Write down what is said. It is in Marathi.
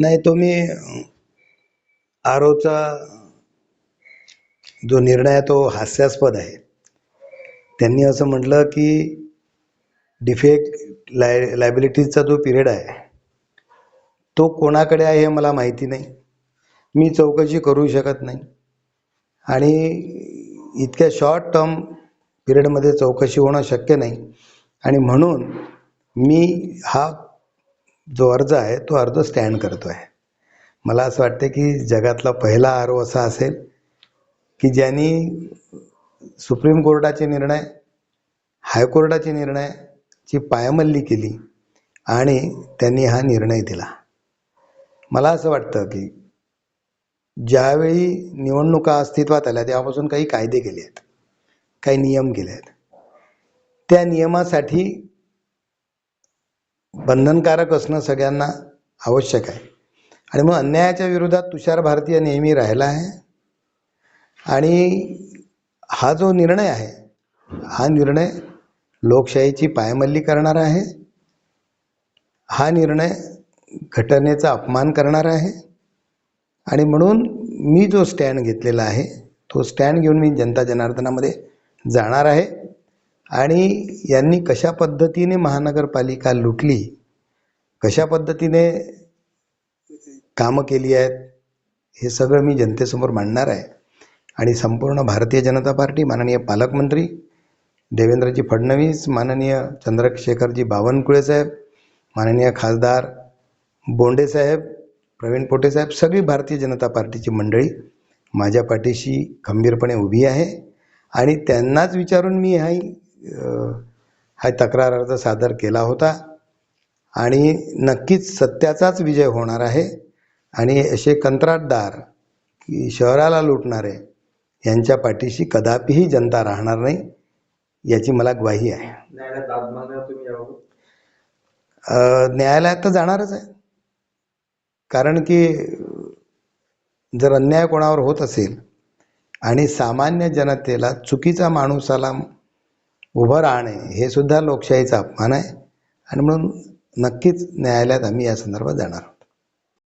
नाही तो मी आरोचा जो निर्णय आहे तो हास्यास्पद आहे. त्यांनी असं म्हटलं की डिफेक्ट लाय लायबिलिटीजचा जो पिरियड आहे तो कोणाकडे आहे हे मला माहिती नाही. मी चौकशी करू शकत नाही. आणि इतक्या शॉर्ट टर्म पिरियडमध्ये चौकशी होणं शक्य नाही. आणि म्हणून मी हा जो अर्ज आहे तो अर्ज स्टँड करतो आहे मला असं वाटतं की जगातला पहिला आर ओ असा असेल की ज्यांनी सुप्रीम कोर्टाचे निर्णय हायकोर्टाचे निर्णयाची पायमल्ली केली आणि त्यांनी हा निर्णय दिला. मला असं वाटतं की ज्यावेळी निवडणुका अस्तित्वात आल्या तेव्हापासून काही कायदे केले आहेत काही नियम केले आहेत. त्या नियमासाठी बंधनकारक असणं सगळ्यांना आवश्यक आहे. आणि मग अन्यायाच्या विरोधात तुषार भारतीय नेहमी राहिला आहे. आणि हा जो निर्णय आहे हा निर्णय लोकशाहीची पायमल्ली करणारा आहे. हा निर्णय घटनेचा अपमान करणारा आहे. आणि म्हणून मी जो स्टँड घेतलेला आहे तो स्टँड घेऊन मी जनता जनार्दनामध्ये जाणार आहे. आणि यांनी कशा पद्धतीने महानगरपालिका लुटली कशा पद्धतीने कामं केली आहेत हे सगळं मी जनतेसमोर मांडणार आहे. आणि संपूर्ण भारतीय जनता पार्टी माननीय पालकमंत्री देवेंद्रजी फडणवीस माननीय चंद्रशेखरजी बावनकुळे साहेब माननीय खासदार बोंडे साहेब प्रवीण पोटे साहेब सगळी भारतीय जनता पार्टीची मंडळी माझ्या पाठीशी खंबीरपणे उभी आहे. आणि त्यांनाच विचारून मी हा हा तक्रार अर्ज सादर केला होता. आणि नक्कीच सत्याचाच विजय होणार आहे. आणि असे कंत्राटदार की शहराला लुटणारे यांच्या पाठीशी कदापिही जनता राहणार नाही याची मला ग्वाही आहे. न्यायालयात दाद मागणार तुम्ही याबाबत? अ, न्यायालयात तर जाणारच आहे. कारण की जर अन्याय कोणावर होत असेल आणि सामान्य जनतेला चुकीचा माणूसाला उभं राहणे हे सुद्धा लोकशाहीचा अपमान आहे. आणि म्हणून नक्कीच न्यायालयात आम्ही या संदर्भात जाणार.